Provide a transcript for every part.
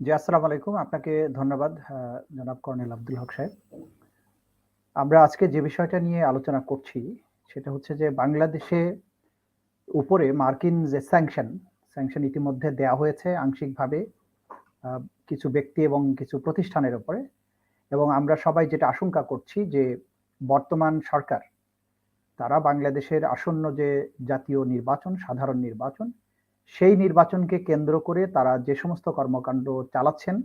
জি, আসসালামু আলাইকুম। আপনাকে ধন্যবাদ জনাব কর্নেল আব্দুল হক সাহেব। আমরা আজকে যে বিষয়টা নিয়ে আলোচনা করছি, সেটা হচ্ছে যে বাংলাদেশে উপরে মার্কিন যে স্যাংশন, স্যাংশন ইতিমধ্যে দেয়া হয়েছে আংশিকভাবে কিছু ব্যক্তি এবং কিছু প্রতিষ্ঠানের ওপরে এবং আমরা সবাই যেটা আশঙ্কা করছি যে বর্তমান সরকার, তারা বাংলাদেশের আসন্ন যে জাতীয় নির্বাচন, সাধারণ নির্বাচন, সেই নির্বাচনকে কেন্দ্র করে তারা যে সমস্ত কর্মকাণ্ড চালাচ্ছেন,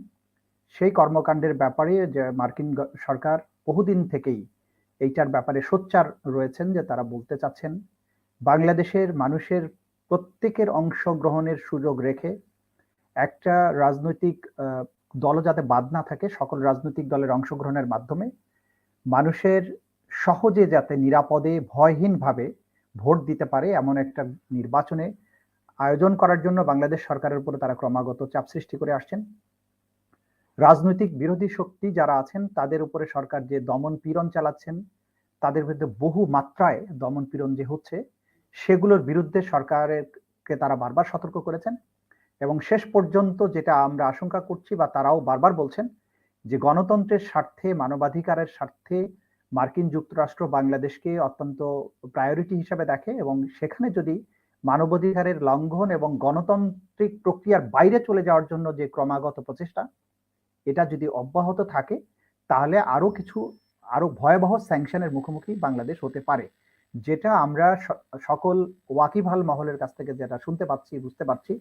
সেই কর্মকাণ্ডের ব্যাপারে যে মার্কিন সরকার বহুদিন থেকেই এইটার ব্যাপারে সোচ্চার রয়েছেন যে তারা বলতে চাচ্ছেন, বাংলাদেশের মানুষের প্রত্যেকের অংশগ্রহণের সুযোগ রেখে একটা রাজনৈতিক আ দলও যাতে বাদ না থাকে, সকল রাজনৈতিক দলের অংশগ্রহণের মাধ্যমে মানুষের সহজে যাতে নিরাপদে ভয়হীনভাবে ভোট দিতে পারে এমন একটা নির্বাচনে আয়োজন করার জন্য বাংলাদেশ সরকারের উপরে তারা ক্রমাগত চাপ সৃষ্টি করে আসছেন। রাজনৈতিক বিরোধী শক্তি যারা আছেন তাদের উপরে সরকার যে দমন-পীড়ন চালাচ্ছেন, তাদের বিরুদ্ধে বহু মাত্রায় দমন-পীড়ন যে হচ্ছে, সেগুলোর বিরুদ্ধে সরকারকে তারা বারবার সতর্ক করেছেন। এবং শেষ পর্যন্ত যেটা আমরা আশঙ্কা করছি বা তারাও বারবার বলছেন যে গণতন্ত্রের স্বার্থে, মানবাধিকারের স্বার্থে মার্কিন যুক্তরাষ্ট্র বাংলাদেশকে অত্যন্ত প্রায়োরিটি হিসাবে দেখে এবং সেখানে যদি মানবাধিকারের লঙ্ঘন এবং গণতান্ত্রিক প্রক্রিয়ার বাইরে চলে যাওয়ার জন্য যে ক্রমাগত প্রচেষ্টা, এটা যদি অব্যাহত থাকে তাহলে আরও কিছু আরও ভয়াবহ স্যাংশনের মুখোমুখি বাংলাদেশ হতে পারে। যেটা আমরা সকল ওয়াকিভাল মহলের কাছ থেকে যেটা শুনতে পাচ্ছি, বুঝতে পারছি।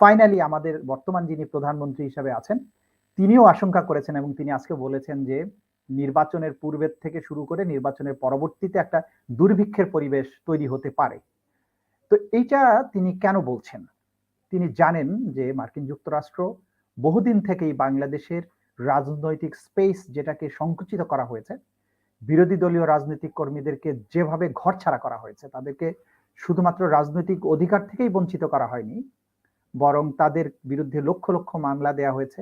ফাইনালি আমাদের বর্তমান যিনি প্রধানমন্ত্রী হিসেবে আছেন, তিনিও আশঙ্কা করেছেন এবং তিনি আজকে বলেছেন যে নির্বাচনের পূর্বের থেকে শুরু করে নির্বাচনের পরবর্তীতে একটা দুর্ভিক্ষের পরিবেশ তৈরি হতে পারে। তো এইটা তিনি কেন বলছেন? তিনি জানেন যে মার্কিন যুক্তরাষ্ট্র বহুদিন থেকেই বাংলাদেশের রাজনৈতিক স্পেস যেটাকে সংকুচিত করা হয়েছে, বিরোধী দলীয় রাজনৈতিক কর্মীদেরকে যেভাবে ঘরছাড়া করা হয়েছে, তাদেরকে শুধুমাত্র রাজনৈতিক অধিকার থেকেই বঞ্চিত করা হয়নি, বরং তাদের বিরুদ্ধে লক্ষ, লক্ষ মামলা দেয়া হয়েছে।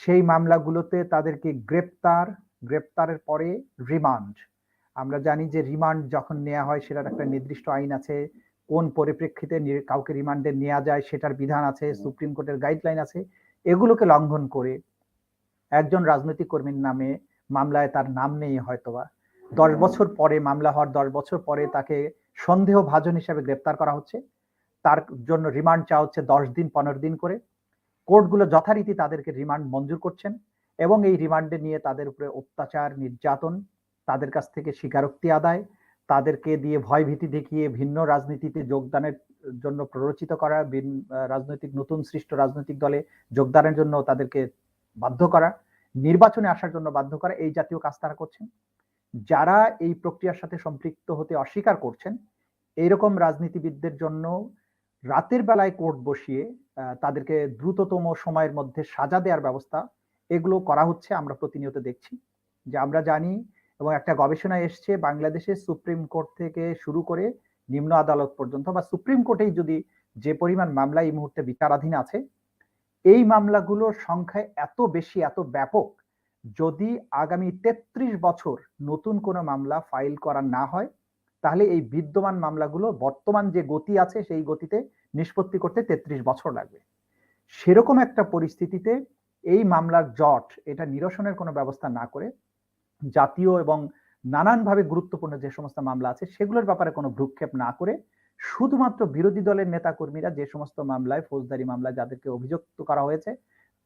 সেই মামলাগুলোতে তাদেরকে গ্রেপ্তার, গ্রেপ্তারের পরে রিমান্ড। আমরা জানি যে রিমান্ড যখন নেওয়া হয় সেটার একটা নির্দিষ্ট আইন আছে। কোন পরিপ্রেক্ষিতে কাউকে রিমান্ডে নেওয়া যায় সেটার বিধান আছে, সুপ্রিম কোর্টের গাইডলাইন আছে। এগুলোকে লঙ্ঘন করে একজন রাজনৈতিক কর্মীর নামে মামলায় তার নাম নেই হয়তোবা। ১০ বছর পরে মামলা হওয়ার ১০ বছর পরে তাকে সন্দেহভাজন হিসাবে গ্রেপ্তার করা হচ্ছে। তার জন্য রিমান্ড চাওয়া হচ্ছে ১০ দিন, ১৫ দিন করে। কোর্টগুলো যথারীতি তাদেরকে রিমান্ড মঞ্জুর করছেন এবং এই রিমান্ডে নিয়ে তাদের উপরে অত্যাচার, নির্যাতন, তাদের কাছ থেকে স্বীকারোক্তি আদায়, তাদেরকে দিয়ে ভয়ভীতি দেখিয়ে ভিন্ন রাজনীতিতে যোগদানের জন্য প্ররোচিত করা, রাজনৈতিক নতুন সৃষ্ট রাজনৈতিক দলে যোগদানের জন্য তাদেরকে বাধ্য করা, নির্বাচনে আসার জন্য বাধ্য করা, এই জাতীয় কাজ তারা করছেন। যারা এই প্রক্রিয়ার সাথে সম্পৃক্ত হতে অস্বীকার করছেন, এইরকম রাজনীতিবিদদের জন্য রাতের বেলায় কোর্ট বসিয়ে তাদেরকে দ্রুততম সময়ের মধ্যে সাজা দেওয়ার ব্যবস্থা, এগুলো করা হচ্ছে আমরা প্রতিনিয়ত দেখছি। যে আমরা জানি এবং একটা গবেষণা এসছে বাংলাদেশের সুপ্রিম কোর্ট থেকে শুরু করে নিম্ন আদালত পর্যন্ত বা সুপ্রিম কোর্টেই যদি যে পরিমাণ মামলা এই মুহূর্তে বিচারাধীন আছে, এই মামলাগুলোর সংখ্যা এত বেশি, এত ব্যাপক, যদি আগামী ৩৩ বছর নতুন কোনো মামলা ফাইল করা না হয়, তাহলে এই বিদ্যমান মামলাগুলো বর্তমান যে গতি আছে সেই গতিতে নিষ্পত্তি করতে ৩৩ বছর লাগবে। সেরকম একটা পরিস্থিতিতে এই মামলার জট, এটা নিরসনের কোনো ব্যবস্থা না করে জাতীয় এবং নানানভাবে গুরুত্বপূর্ণ যে সমস্ত মামলা আছে সেগুলোর ব্যাপারে কোনো ভ্রূক্ষেপ না করে শুধুমাত্র বিরোধী দলের নেতাকর্মীরা যে সমস্ত মামলায়, ফৌজদারি মামলায় যাদেরকে অভিযুক্ত করা হয়েছে,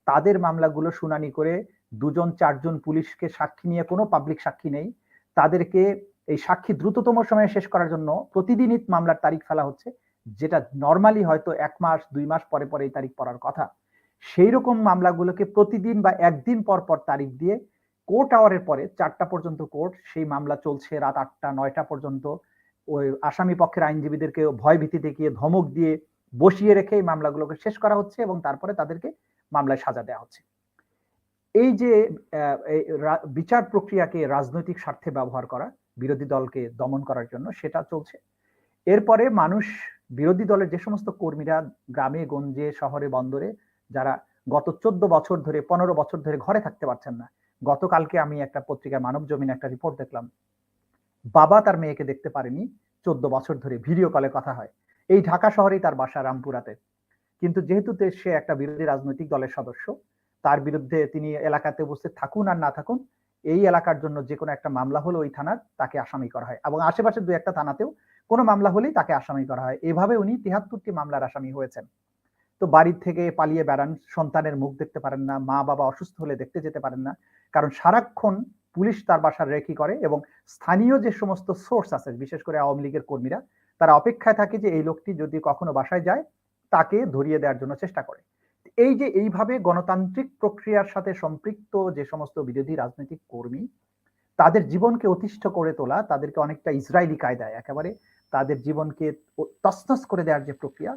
তাদের মামলাগুলো শুনানি করে দুজন চারজন পুলিশকে সাক্ষী নিয়ে কোনো পাবলিক সাক্ষী নেই। তাদেরকে এই সাক্ষী দ্রুততম সময়ে শেষ করার জন্য প্রতিদিনই মামলার তারিখ ফেলা হচ্ছে। যেটা নর্মালি হয়তো এক মাস, দুই মাস পরে, পরে এই তারিখ পড়ার কথা। সেই রকম মামলাগুলোকে প্রতিদিন বা একদিন পর, পর তারিখ দিয়ে কোর্ট আওয়ারের পরে চারটা পর্যন্ত কোর্ট, সেই মামলা চলছে রাত আটটা নয়টা পর্যন্ত। ওই আসামি পক্ষের আইনজীবীদেরকে ভয়ভীতি দেখিয়ে, ধমক দিয়ে বসিয়ে রেখে এই মামলাগুলোকে শেষ করা হচ্ছে এবং তারপরে তাদেরকে মামলায় সাজা দেওয়া হচ্ছে। এই যে বিচার প্রক্রিয়াকে রাজনৈতিক স্বার্থে ব্যবহার করা, বিরোধী দলকে দমন করার জন্য সেটা চলছে। এরপরে মানুষ বিরোধী দলের যে সমস্ত কর্মীরা গ্রামে, গঞ্জে, শহরে, বন্দরে যারা গত ১৪ বছর ধরে, ১৫ বছর ধরে ঘরে থাকতে পারছেন না। গতকালকে আমি একটা পত্রিকায় মানবজমিনে একটা রিপোর্ট দেখলাম। বাবা তার মেয়েকে দেখতে পারেনি ১৪ বছর ধরে ভিডিও কলে কথা হয়। এই ঢাকা শহরেই তার বাসা রামপুরাতে। কিন্তু যেহেতু সে একটা বিরোধী রাজনৈতিক দলের সদস্য, তার বিরুদ্ধে তিনি এলাকাতে উপস্থিত থাকুন আর না থাকুন, এই এলাকার জন্য যে কোনো একটা মামলা হলে ওই থানার তাকে আসামি করা হয় এবং আশেপাশের দু একটা থানাতেও কোনো মামলা হলেই তাকে আসামি করা হয় এভাবে উনি তিহাত্তরটি মামলার আসামি হয়েছেন তো বাড়ির থেকে পালিয়ে বেড়ান, সন্তানের মুখ দেখতে পারেন না, মা বাবা অসুস্থ হলে দেখতে যেতে পারেন না। কারণ সারাক্ষণ পুলিশ তার বাসার রেকি করে এবং স্থানীয় যে সমস্ত সোর্স আছে, বিশেষ করে আওয়ামী লীগের কর্মীরা, তারা অপেক্ষায় থাকে যে এই লোকটি যদি কখনো বাসায় যায়, তাকে ধরিয়ে দেওয়ার জন্য চেষ্টা করে। এই যে এইভাবে গণতান্ত্রিক প্রক্রিয়ার সাথে সম্পৃক্ত যে সমস্ত বিরোধী রাজনৈতিক কর্মী, তাদের জীবনকে অতিষ্ঠ করে তোলা, তাদেরকে অনেকটা ইসরায়েলি কায়দায় একেবারে তাদের জীবনকে তসনস করে দেওয়ার যে প্রক্রিয়া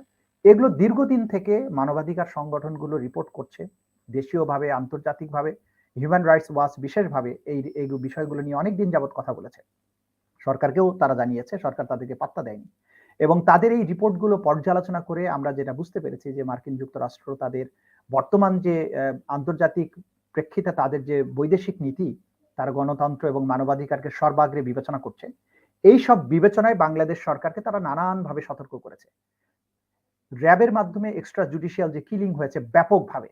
এগুলো দীর্ঘদিন থেকে মানবাধিকার সংগঠনগুলো রিপোর্ট করছে, দেশীয়ভাবে, আন্তর্জাতিকভাবে হিউম্যান রাইটস ওয়াচ বিশেষভাবে এই এই বিষয়গুলো নিয়ে অনেক দিন যাবৎ কথা বলেছে। সরকারকেও তারা জানিয়েছে, সরকার তাদেরকে পাত্তা দেয়নি। এবং তাদের এই রিপোর্টগুলো পর্যালোচনা করে আমরা যেটা বুঝতে পেরেছি যে মার্কিন যুক্তরাষ্ট্র তাদের বর্তমান যে আন্তর্জাতিক প্রেক্ষিতে তাদের যে বৈদেশিক নীতি, তার গণতন্ত্র এবং মানবাধিকারকে সর্বাগ্রে বিবেচনা করছে এই সব বিবেচনায় বাংলাদেশ সরকারকে তারা নানানভাবে সতর্ক করেছে। র্যাবের মাধ্যমে এক্সট্রা জুডিশিয়াল যে কিলিং হয়েছে ব্যাপকভাবে,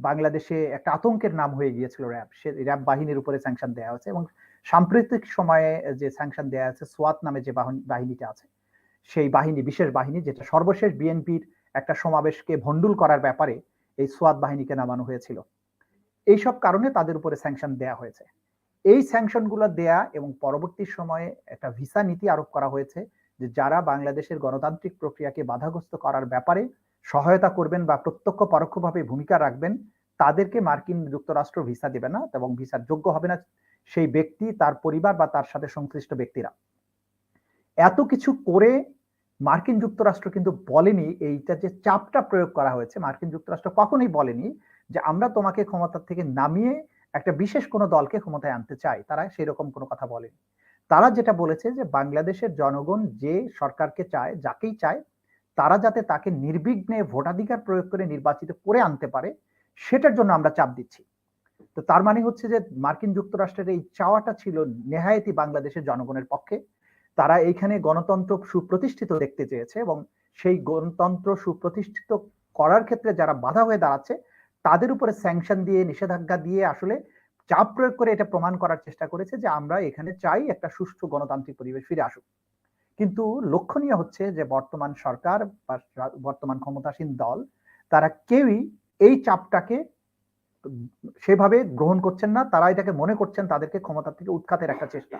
বাংলাদেশে একটা আতঙ্কের নাম হয়ে গিয়েছিল র্যাব। সে র্যাব বাহিনীর উপরে স্যাংশন দেওয়া হয়েছে এবং সাম্প্রতিক সময়ে যে স্যাংশন দেওয়া আছে সোয়াত নামে যে বাহিনীটা আছে, সেই বাহিনী, বিশেষ বাহিনী, যেটা সর্বশেষ বিএনপির একটা সমাবেশকে ভণ্ডুল করার ব্যাপারে এই সোয়াত বাহিনীকে নামানো হয়েছিল। এইসব কারণে তাদের উপরে স্যাংশন দেয়া হয়েছে। এই স্যাংশনগুলো দেয়া এবং পরবর্তী সময়ে একটা ভিসা নীতি আরোপ করা হয়েছে যে যারা বাংলাদেশের গণতান্ত্রিক প্রক্রিয়াকে বাধাগ্রস্ত করার ব্যাপারে সহায়তা করবেন বা প্রত্যক্ষ পরোক্ষভাবে ভূমিকা রাখবেন, তাদেরকে মার্কিন যুক্তরাষ্ট্র ভিসা দেবে না এবং ভিসার যোগ্য হবে না সেই ব্যক্তি, তার পরিবার বা তার সাথে সংশ্লিষ্ট ব্যক্তিরা। এত কিছু করে মার্কিন যুক্তরাষ্ট্র কিন্তু বলেনি, এইটা যে চাপটা প্রয়োগ করা হয়েছে, মার্কিন যুক্তরাষ্ট্র কখনোই বলেনি যে আমরা তোমাকে ক্ষমতা থেকে নামিয়ে একটা বিশেষ কোনো দলকে ক্ষমতায় আনতে চাই। তারা সেরকম কোনো কথা বলেনি। তারা যেটা বলেছে যে বাংলাদেশের জনগণ যে সরকারকে চায়, যাকেই চায়, তারা যাতে তাকে নির্বিঘ্নে ভোটাধিকার প্রয়োগ করে নির্বাচিত করে আনতে পারে, সেটার জন্য আমরা চাপ দিচ্ছি। তো তার মানে হচ্ছে যে মার্কিন যুক্তরাষ্ট্রের এই চাওয়াটা ছিল নেহায়তি বাংলাদেশের জনগণের পক্ষে। তারা এইখানে গণতন্ত্র সুপ্রতিষ্ঠিত দেখতে চেয়েছে এবং সেই গণতন্ত্র সুপ্রতিষ্ঠিত করার ক্ষেত্রে যারা বাধা হয়ে দাঁড়াচ্ছে, তাদের উপরে স্যাংশন দিয়ে, নিষেধাজ্ঞা দিয়ে আসলে চাপ প্রয়োগ করে এটা প্রমাণ করার চেষ্টা করেছে যে আমরা এখানে চাই একটা সুষ্ঠু গণতান্ত্রিক পরিবেশ ফিরে আসুক। কিন্তু লক্ষণীয় হচ্ছে যে বর্তমান সরকার বা বর্তমান ক্ষমতাসীন দল, তারা কেউই এই চাপটাকে সেভাবে গ্রহণ করছেন না, তারা এটাকে মনে করছেন তাদেরকে ক্ষমতা থেকে উৎখাতের একটা চেষ্টা।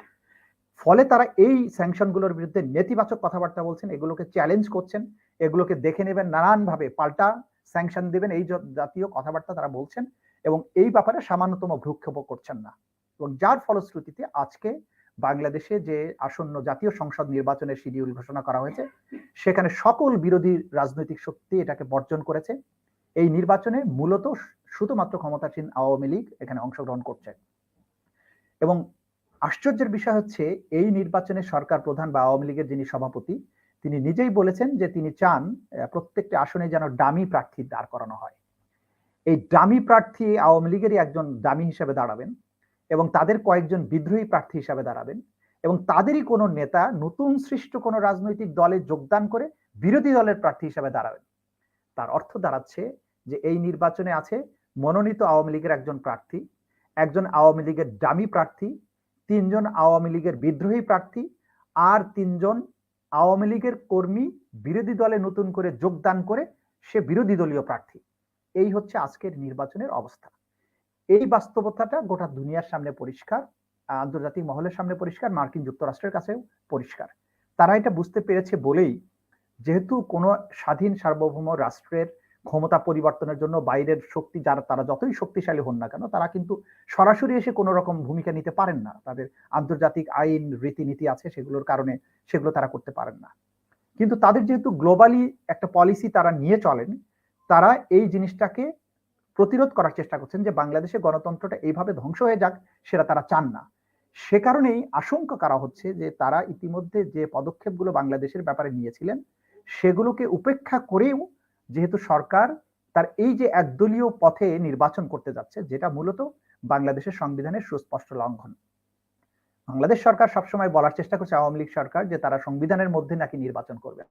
ফলে তারা এই স্যাংশনগুলোর বিরুদ্ধে নেতিবাচক কথাবার্তা বলছেন, এগুলোকে চ্যালেঞ্জ করছেন, এগুলোকে দেখে নেবেন, নানানভাবে পাল্টা স্যাংশন দেবেন, এই জাতীয় কথাবার্তা তারা বলছেন। এবং এই ব্যাপারে সামান্যতম ভ্রুক্ষেপ করছেন না। এবং যার ফলশ্রুতিতে আজকে বাংলাদেশে যে আসন্ন জাতীয় সংসদ নির্বাচনের শিডিউল ঘোষণা করা হয়েছে, সেখানে সকল বিরোধী রাজনৈতিক শক্তি এটাকে বর্জন করেছে। এই নির্বাচনে মূলত শুধুমাত্র ক্ষমতাসীন আওয়ামী লীগ এখানে অংশগ্রহণ করছে। এবং আশ্চর্যের বিষয় হচ্ছে, এই নির্বাচনে সরকার প্রধান বা আওয়ামী লীগের যিনি সভাপতি, তিনি নিজেই বলেছেন যে তিনি চান প্রত্যেকটি আসনে যেন ডামি প্রার্থী দাঁড় করানো হয়। এই ডামি প্রার্থী আওয়ামী লীগেরই একজন ডামি হিসেবে দাঁড়াবেন এবং তাদের কয়েকজন বিদ্রোহী প্রার্থী হিসাবে দাঁড়াবেন এবং তাদেরই কোনো নেতা নতুন সৃষ্ট কোনো রাজনৈতিক দলে যোগদান করে বিরোধী দলের প্রার্থী হিসাবে দাঁড়াবেন। তার অর্থ দাঁড়াচ্ছে যে এই নির্বাচনে আছে মনোনীত আওয়ামী লীগের একজন প্রার্থী, একজন আওয়ামী লীগের ডামি প্রার্থী, তিনজন আওয়ামী লীগের বিদ্রোহী প্রার্থী আর তিনজন আওয়ামী লীগের কর্মী বিরোধী দলে নতুন করে যোগদান করে সে বিরোধী দলীয় প্রার্থী। এই হচ্ছে আজকের নির্বাচনের অবস্থা। এই বাস্তবতাটা গোটা দুনিয়ার সামনে পরিষ্কার, আন্তর্জাতিক মহলের সামনে পরিষ্কার, মার্কিন যুক্তরাষ্ট্রের কাছেও পরিষ্কার। তারা এটা বুঝতে পেরেছে বলেই যেহেতু কোনো স্বাধীন সার্বভৌম রাষ্ট্রের ক্ষমতা পরিবর্তনের জন্য বাইরের শক্তি যারা, তারা যতই শক্তিশালী হন না কেন, তারা কিন্তু সরাসরি এসে কোনো রকম ভূমিকা নিতে পারেন না। তাদের আন্তর্জাতিক আইন, রীতিনীতি আছে সেগুলোর কারণে সেগুলো তারা করতে পারেন না। কিন্তু তাদের যেহেতু গ্লোবালি একটা পলিসি তারা নিয়ে চলেন তারা এই জিনিসটাকে প্রতিরোধ করার চেষ্টা করছেন যে বাংলাদেশে গণতন্ত্রটা এইভাবে ধ্বংস হয়ে যাক, সেটা তারা চান না। সে কারণেই আশঙ্কা করা হচ্ছে যে তারা ইতিমধ্যে যে পদক্ষেপগুলো বাংলাদেশের ব্যাপারে নিয়েছিলেন, সেগুলোকে উপেক্ষা করেও যেহেতু সরকার তার এই যে একদলীয় পথে নির্বাচন করতে যাচ্ছে, যেটা মূলত বাংলাদেশের সংবিধানের সুস্পষ্ট লঙ্ঘন। বাংলাদেশ সরকার সবসময় বলার চেষ্টা করছে আওয়ামী লীগ সরকার যে তারা সংবিধানের মধ্যে নাকি নির্বাচন করবে।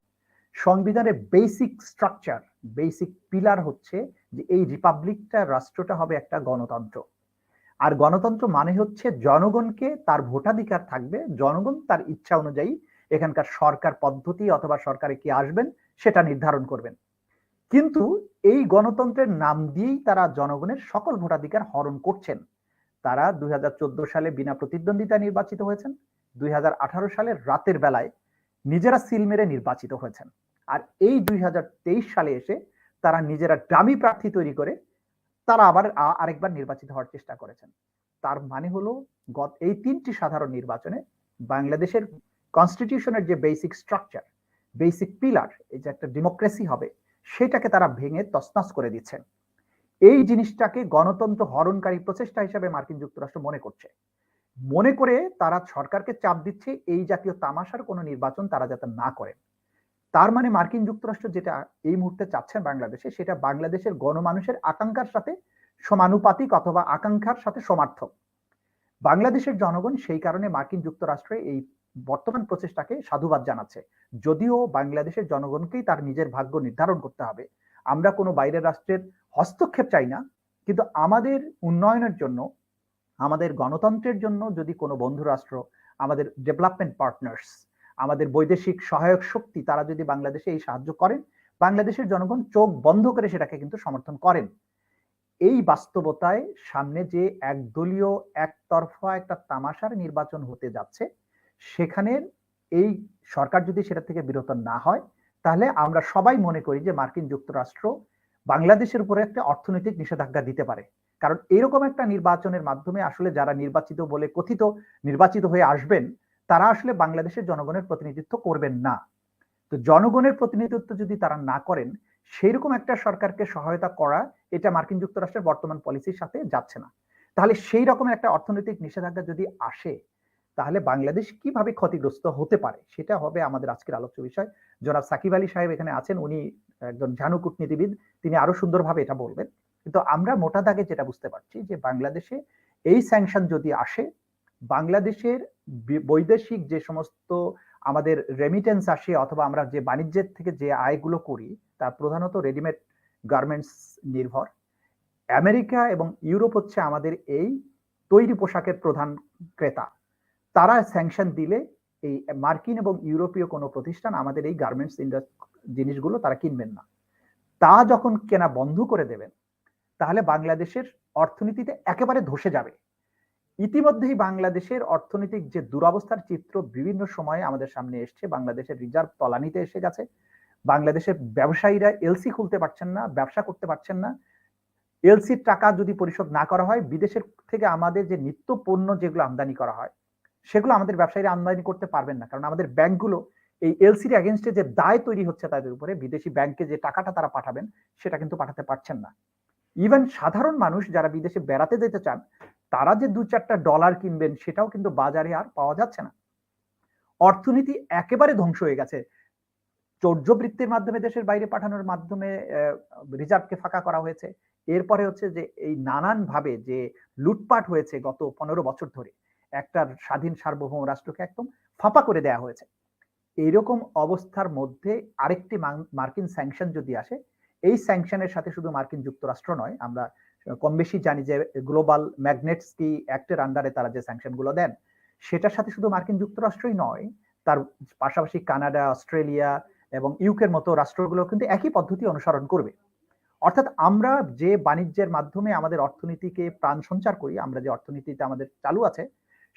সংবিধানের বেসিক স্ট্রাকচার বেসিক পিলার হচ্ছে যে এই রিপাবলিকটা রাষ্ট্রটা হবে একটা গণতন্ত্র। আর গণতন্ত্র মানে হচ্ছে জনগণকে তার ভোটাধিকার থাকবে, জনগণ তার ইচ্ছা অনুযায়ী এখানকার সরকার পদ্ধতি অথবা সরকারে কি আসবেন সেটা নির্ধারণ করবেন। কিন্তু এই গণতন্ত্রের নাম দিয়েই তারা জনগণের সকল ভোটাধিকার হরণ করছেন। তারা দুই হাজার চোদ্দ সালে বিনা প্রতিদ্বন্দ্বিতা নির্বাচিত হয়েছেন, দুই সালের রাতের বেলায় নিজেরা সিল মেরে নির্বাচিত হয়েছেন। আর এই দুই সালে এসে তারা নিজেরা ডামি প্রার্থী তৈরি করে তারা আবার আরেকবার নির্বাচিত হওয়ার চেষ্টা করেছেন। তার মানে হলো গত, এই তিনটি সাধারণ নির্বাচনে বাংলাদেশের কনস্টিটিউশনের যে বেসিক স্ট্রাকচার বেসিক পিলার এই যে একটা ডেমোক্রেসি হবে, সেটাকে তারা ভেঙে তসনাস করে দিচ্ছেন। এই জিনিসটাকে গণতন্ত্র হরণকারী প্রচেষ্টা হিসেবে মার্কিন যুক্তরাষ্ট্র মনে করছে। মনে করে তারা সরকারকে চাপ দিচ্ছে এই জাতীয় তামাশার কোনো নির্বাচন তারা যাতে না করেন তার মানে মার্কিন যুক্তরাষ্ট্র যেটা এই মুহূর্তে চাচ্ছেন বাংলাদেশে, সেটা বাংলাদেশের গণমানুষের আকাঙ্ক্ষার সাথে সমানুপাতিক অথবা আকাঙ্ক্ষার সাথে সমার্থক। বাংলাদেশের জনগণ সেই কারণে মার্কিন যুক্তরাষ্ট্রে এই বর্তমান প্রচেষ্টাকে সাধুবাদ জানাচ্ছে। যদিও বাংলাদেশের জনগণকেই তার নিজের ভাগ্য নির্ধারণ করতে হবে। আমরা কোনো বাইরের রাষ্ট্রের হস্তক্ষেপ চাই না, কিন্তু আমাদের উন্নয়নের জন্য আমাদের গণতন্ত্রের জন্য যদি কোনো বন্ধু রাষ্ট্র আমাদের ডেভেলপমেন্ট পার্টনার্স আমাদের বৈদেশিক সহায়ক শক্তি, তারা যদি বাংলাদেশে এই সাহায্য করেন, বাংলাদেশের জনগণ চোখ বন্ধ করে সেটাকে কিন্তু সমর্থন করেন। এই বাস্তবতায় সামনে যে একদলীয়, একতরফা একটা তামাশার নির্বাচন হতে যাচ্ছে, সেখানে এই সরকার যদি সেটা থেকে বিরত না হয়, তাহলে আমরা সবাই মনে করি যে মার্কিন যুক্তরাষ্ট্র বাংলাদেশের উপরে একটা অর্থনৈতিক নিষেধাজ্ঞা দিতে পারে। কারণ এরকম একটা নির্বাচনের মাধ্যমে আসলে যারা নির্বাচিত বলে কথিত নির্বাচিত হয়ে আসবেন, তারা আসলে বাংলাদেশের জনগণের প্রতিনিধিত্ব করবেন না। তো জনগণের প্রতিনিধিত্ব যদি তারা না করেন সেই রকম একটা সরকারকে সহায়তা করা এটা মার্কিন যুক্তরাষ্ট্রের বর্তমান পলিসির সাথে যাচ্ছে না। তাহলে সেই রকমের একটা অর্থনৈতিক নিষেধাজ্ঞা যদি আসে, তাহলে বাংলাদেশ কীভাবে ক্ষতিগ্রস্ত হতে পারে? সেটা হবে আমাদের আজকের আলোচ্য বিষয়। জনাব সাকিব আলী সাহেব এখানে আছেন, উনি একজন ঝানু কূটনীতিবিদ, তিনি আরও সুন্দরভাবে এটা বলবেন। কিন্তু আমরা মোটা দাগে যেটা বুঝতে পারছি যে বাংলাদেশে এই স্যাংশন যদি আসে, বাংলাদেশের বৈদেশিক যে সমস্ত আমাদের রেমিটেন্স আসে অথবা আমরা যে বাণিজ্যের থেকে যে আয়গুলো করি, তা প্রধানত রেডিমেড গার্মেন্টস নির্ভর। আমেরিকা এবং ইউরোপ হচ্ছে আমাদের এই তৈরি পোশাকের প্রধান ক্রেতা। তারা স্যাংশন দিলে এই মার্কিন এবং ইউরোপীয় কোনো প্রতিষ্ঠান আমাদের এই গার্মেন্টস জিনিসগুলো তারা কিনবেন না। তা যখন কেনা বন্ধ করে দেবেন তাহলে বাংলাদেশের অর্থনীতিতে একেবারে ধসে যাবে। ইতিমধ্যেই বাংলাদেশের অর্থনৈতিক যে দুরবস্থার চিত্র বিভিন্ন সময়ে আমাদের সামনে এসছে, বাংলাদেশের রিজার্ভ তলানিতে এসে গেছে। বাংলাদেশের ব্যবসায়ীরা এলসি খুলতে পারছেন না, ব্যবসা করতে পারছেন না। এলসির টাকা যদি পরিশোধ না করা হয়, বিদেশের থেকে আমাদের যে নিত্য পণ্য যেগুলো আমদানি করা হয়, সেগুলো আমাদের ব্যবসায়ীরা আমদানি করতে পারবেন না। কারণ আমাদের ব্যাংকগুলো এই এলসির এগেনস্টে যে দায় তৈরি হচ্ছে তাদের উপরে, বিদেশি ব্যাংকে যে টাকাটা তারা পাঠাবেন, সেটা কিন্তু পাঠাতে পারছেন না। ইভেন সাধারণ মানুষ যারা বিদেশে বেড়াতে যেতে চান, তারা যে দু চারটা ডলার কিনবেন, সেটাও কিন্তু বাজারে আর পাওয়া যাচ্ছে না। অর্থনীতি একেবারে ধ্বংস হয়ে গেছে। চৌর্যবৃত্তির মাধ্যমে দেশের বাইরে পাঠানোর মাধ্যমে রিজার্ভকে ফাঁকা করা হয়েছে। এরপরে হচ্ছে যে এই নানান ভাবে যে লুটপাট হয়েছে গত পনেরো বছর ধরে, একটা স্বাধীন সার্বভৌম রাষ্ট্রকে একদম ফাঁপা করে দেয়া হয়েছে। এইরকম অবস্থার মধ্যে আরেকটি মার্কিন স্যাংশন যদি আসে এই স্যাংশনের সাথে শুধু মার্কিন যুক্তরাষ্ট্র নয়, আমরা কম বেশি জানি যে গ্লোবাল ম্যাগনেটস কি অ্যাক্টের আন্ডারে তারা যে স্যাংশনগুলো দেন, সেটার সাথে শুধু মার্কিন যুক্তরাষ্ট্রই নয়, তার পাশাপাশি কানাডা, অস্ট্রেলিয়া এবং ইউকের মতো রাষ্ট্রগুলো কিন্তু একই পদ্ধতি অনুসরণ করবে। অর্থাৎ আমরা যে বাণিজ্যের মাধ্যমে আমাদের অর্থনীতিকে প্রাণ সঞ্চার করি, আমরা যে অর্থনীতিতে আমাদের চালু আছে,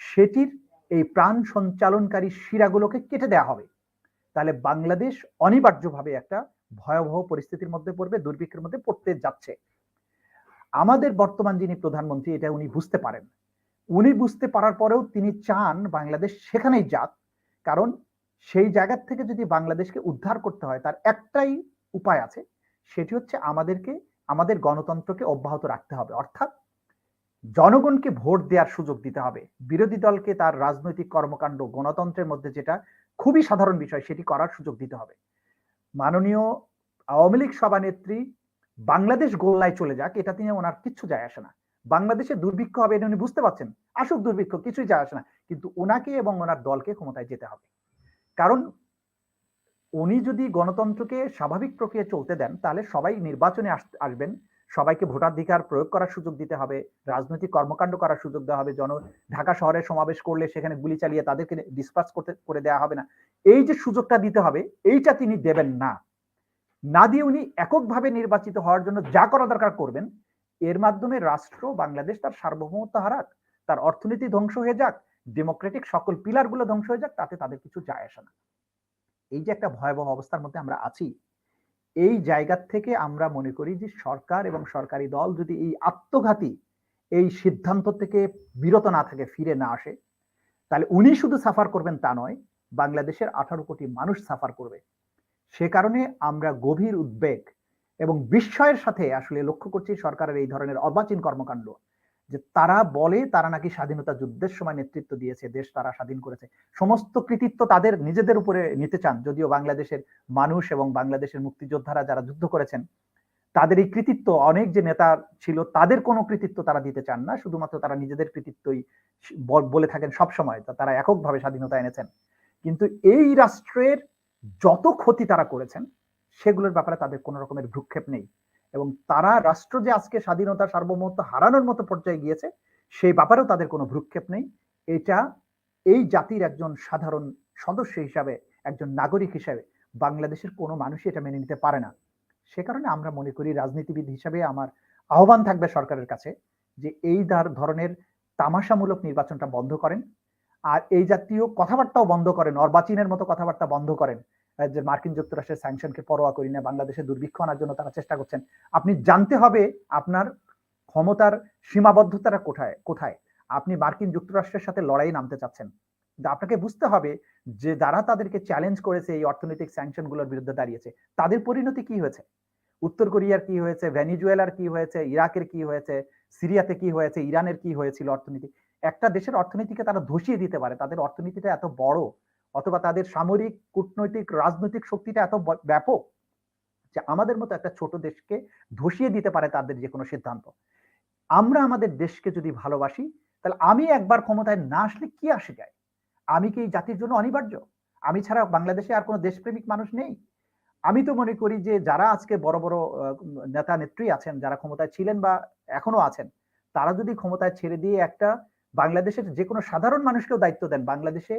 সেটির এই প্রাণ সঞ্চালনকারী শিরাগুলোকে কেটে দেওয়া হবে। তাহলে বাংলাদেশ অনিবার্যভাবে একটা ভয়াবহ পরিস্থিতির মধ্যে পড়বে, দুর্ভিক্ষের মধ্যে পড়তে যাচ্ছে। আমাদের বর্তমান যিনি প্রধানমন্ত্রী, এটা উনি বুঝতে পারেন। উনি বুঝতে পারার পরেও তিনি চান বাংলাদেশ সেখানেই যাক। কারণ সেই জায়গার থেকে যদি বাংলাদেশকে উদ্ধার করতে হয়, তার একটাই উপায় আছে, সেটি হচ্ছে আমাদেরকে, আমাদের গণতন্ত্রকে অব্যাহত রাখতে হবে। অর্থাৎ জনগণকে ভোট দেওয়ার সুযোগ দিতে হবে। বিরোধী দলকে তার রাজনৈতিক কর্মকাণ্ড, গণতন্ত্রের মধ্যে যেটা খুবই সাধারণ বিষয়, সেটি করার সুযোগ দিতে হবে। মাননীয় আওয়ামী লীগ সভানেত্রী বাংলাদেশ গোল্লায় চলে যাক, এটা তিনি ওনার কিচ্ছু যায় আসে না। বাংলাদেশে দুর্ভিক্ষ হবে এটা উনি বুঝতে পারছেন। আসুক দুর্ভিক্ষ, কিছুই যায় আসে না। কিন্তু ওনাকে এবং ওনার দলকে ক্ষমতায় যেতে হবে। কারণ উনি যদি গণতন্ত্রকে স্বাভাবিক প্রক্রিয়া চলতে দেন, তাহলে সবাই নির্বাচনে আসবেন। সবাইকে ভোটাধিকার প্রয়োগ করার সুযোগ দিতে হবে, রাজনৈতিক কর্মকাণ্ড করার সুযোগ দেওয়া হবে, জন ঢাকা শহরে সমাবেশ করলে সেখানে গুলি চালিয়ে তাদেরকে ডিসপাস করতে, করে দেওয়া হবে না। এই যে সুযোগটা দিতে হবে, এইটা তিনি দেবেন না। না দিয়ে উনি এককভাবে নির্বাচিত হওয়ার জন্য যা করা দরকার করবেন, এর মাধ্যমে রাষ্ট্র, বাংলাদেশ তার সার্বভৌমত্ব হারাক, তার অর্থনীতি ধ্বংস হয়ে যাক ডেমোক্রেটিক সকল পিলারগুলো ধ্বংস হয়ে যাক, তাতে তাদের কিছু যায় আসে না। এই যে একটা ভয়াবহ অবস্থার মধ্যে আমরা আছি এই জায়গা থেকে আমরা মনে করি যে সরকার এবং সরকারি দল যদি এই আত্মঘাতী এই সিদ্ধান্ত থেকে বিরত না থাকে, ফিরে না আসে, তাহলে উনি শুধু সাফার করবেন তা নয়, বাংলাদেশের আঠারো কোটি মানুষ সাফার করবে। সে কারণে আমরা গভীর উদ্বেগ এবং বিস্ময়ের সাথে আসলে লক্ষ্য করছি সরকারের এই ধরনের অবাচীন কর্মকাণ্ড। যে তারা বলে তারা নাকি স্বাধীনতা যুদ্ধের সময় নেতৃত্ব দিয়েছে, দেশ তারা স্বাধীন করেছে। সমস্ত কৃতিত্ব তাদের নিজেদের উপরে নিতে চান। যদিও বাংলাদেশের মানুষ এবং বাংলাদেশের মুক্তিযোদ্ধারা যারা যুদ্ধ করেছেন, তাদের এই কৃতিত্ব, অনেক যে নেতা ছিল তাদের কোনো কৃতিত্ব তারা দিতে চান না। শুধুমাত্র তারা নিজেদের কৃতিত্বই বলে থাকেন সব সময় তারা এককভাবে স্বাধীনতা এনেছেন। কিন্তু এই রাষ্ট্রের যত ক্ষতি তারা করেছেন, সেগুলোর ব্যাপারে তাদের কোনো রকমের ভ্রুক্ষেপ নেই। এবং তারা রাষ্ট্র যে আজকে স্বাধীনতা সার্বভৌমত্ব হারানোর মতো পর্যায়ে গিয়েছে, সেই ব্যাপারেও তাদের কোনো ভ্রুক্ষেপ নেই। এটা এই জাতির একজন সাধারণ সদস্য হিসাবে, একজন নাগরিক হিসাবে বাংলাদেশের কোনো মানুষই এটা মেনে নিতে পারে না। সে কারণে আমরা মনে করি রাজনীতিবিদ হিসাবে আমার আহ্বান থাকবে সরকারের কাছে যে এই ধরনের তামাশামূলক নির্বাচনটা বন্ধ করেন। আর এই জাতীয় কথাবার্তাও বন্ধ করেন, অর্বাচীনের মতো কথাবার্তা বন্ধ করেন। যে মার্কিন যুক্তরাষ্ট্রের স্যাংশনকে পরোয়া করি না, বাংলাদেশে দুর্ভিক্ষ আনার জন্য তারা চেষ্টা করছেন। আপনি জানতে হবে আপনার ক্ষমতার সীমাবদ্ধতাটা কোথায় কোথায়? আপনি মার্কিন যুক্তরাষ্ট্রের সাথে লড়াই নামতে চাচ্ছেন। আপনাকে বুঝতে হবে যে যারা তাদেরকে চ্যালেঞ্জ করেছে এই অর্থনৈতিক স্যাংশনগুলোর বিরুদ্ধে দাঁড়িয়েছে, তাদের পরিণতি কি হয়েছে? উত্তর কোরিয়ার কি হয়েছে? ভেনিজুয়েলার কি হয়েছে? ইরাকের কি হয়েছে? সিরিয়াতে কি হয়েছে? ইরানের কি হয়েছিল অর্থনীতি? একটা দেশের অর্থনীতিকে তারা ধসিয়ে দিতে পারে, তাদের অর্থনীতিটা এত বড় অথবা তাদের সামরিক, কূটনৈতিক, রাজনৈতিক শক্তিটা এত ব্যাপক যে আমাদের মতো একটা ছোট দেশকে ধসিয়ে দিতে পারে তাদের যে কোনো সিদ্ধান্ত। আমরা আমাদের দেশকে যদি ভালোবাসি, তাহলে আমি একবার ক্ষমতায় না আসলে কি আসে যায় আমি কি জাতির জন্য অনিবার্য? আমি ছাড়া বাংলাদেশে আর কোনো দেশপ্রেমিক মানুষ নেই? আমি তো মনে করি যে যারা আজকে বড় বড় নেতা, নেত্রী আছেন, যারা ক্ষমতায় ছিলেন বা এখনও আছেন, তারা যদি ক্ষমতায় ছেড়ে দিয়ে একটা বাংলাদেশের যে কোনো সাধারণ মানুষকেও দায়িত্ব দেন, বাংলাদেশে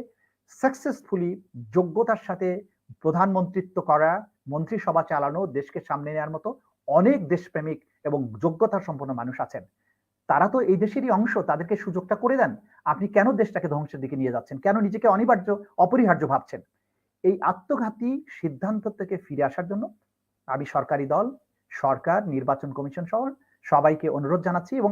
সাকসেসফুলি যোগ্যতার সাথে প্রধানমন্ত্রিত্ব করা, মন্ত্রিসভা চালানো, দেশকে সামনে নেওয়ার মতো অনেক দেশপ্রেমিক এবং যোগ্যতা সম্পন্ন মানুষ আছেন। তারা তো এই দেশেরই অংশ, তাদেরকে সুযোগটা করে দেন। আপনি কেন দেশটাকে ধ্বংসের দিকে নিয়ে যাচ্ছেন? কেন নিজেকে অনিবার্য, অপরিহার্য ভাবছেন? এই আত্মঘাতী সিদ্ধান্ত থেকে ফিরে আসার জন্য আমি সরকারি দল, সরকার, নির্বাচন কমিশন সহ সবাইকে অনুরোধ জানাচ্ছি এবং